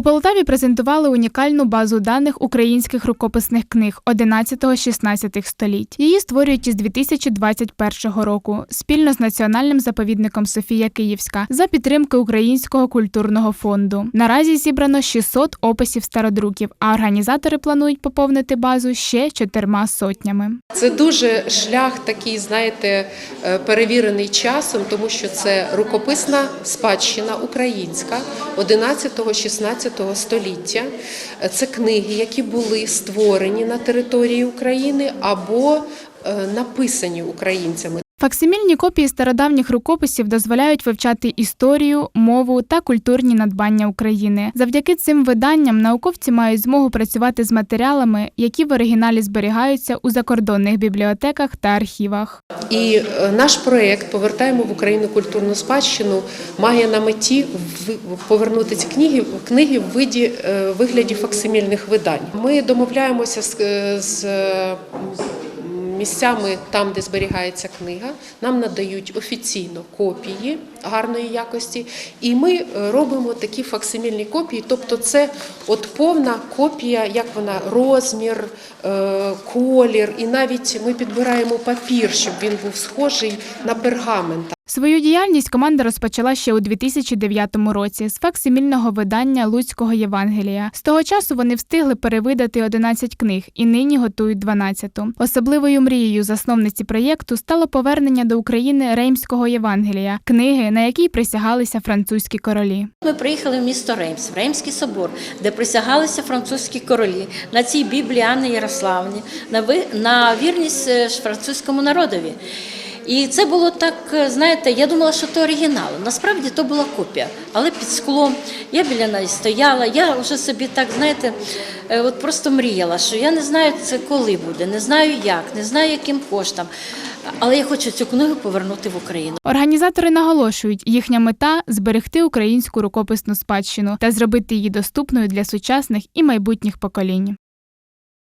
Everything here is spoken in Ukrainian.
У Полтаві презентували унікальну базу даних українських рукописних книг 11-16 століть. Її створюють із 2021 року спільно з національним заповідником Софія Київська за підтримки Українського культурного фонду. Наразі зібрано 600 описів стародруків, а організатори планують поповнити базу ще чотирма сотнями. Це дуже шлях такий, знаєте, е, перевірений часом, тому що це рукописна спадщина українська 11-16 століття. Е, Це книги, які були створені на території України або е, написані українцями. Факсимільні копії стародавніх рукописів дозволяють вивчати історію, мову та культурні надбання України. Завдяки цим виданням науковці мають змогу працювати з матеріалами, які в оригіналі зберігаються у закордонних бібліотеках та архівах. І е, наш проєкт Повертаємо в Україну культурну спадщину має на меті повернути ці книги, книги в виді, е, вигляді факсимільних видань. Ми домовляємося з, е, з місцями там, де зберігається книга. Нам надають офіційно копії гарної якості, і ми е, робимо такі факсимільні копії. Тобто, це от повна копія, як вона розмір, е, колір, і навіть ми підбираємо папір, щоб він був схожий на пергамент. Свою діяльність команда розпочала ще у 2009 році з факсимільного видання Луцького Євангелія. З того часу вони встигли перевидати 11 книг і нині готують 12-ту. Особливою мрією засновниці проєкту стало повернення до України Реймського Євангелія, книги, на якій присягалися французькі королі. Ми приїхали в місто Реймс, в Реймський собор, де присягалися французькі королі на цій Біблії Анни Ярославні, на, вірність е, французькому народові. І це було так, е, знаєте, я думала, що це оригінал. Насправді то була копія, але під склом. Я біля неї стояла. Я вже собі так, знаєте, е, от просто мріяла, що я не знаю це коли буде, не знаю як, не знаю яким коштом. Але я хочу цю книгу повернути в Україну. Організатори наголошують, їхня мета зберегти українську рукописну спадщину та зробити її доступною для сучасних і майбутніх поколінь.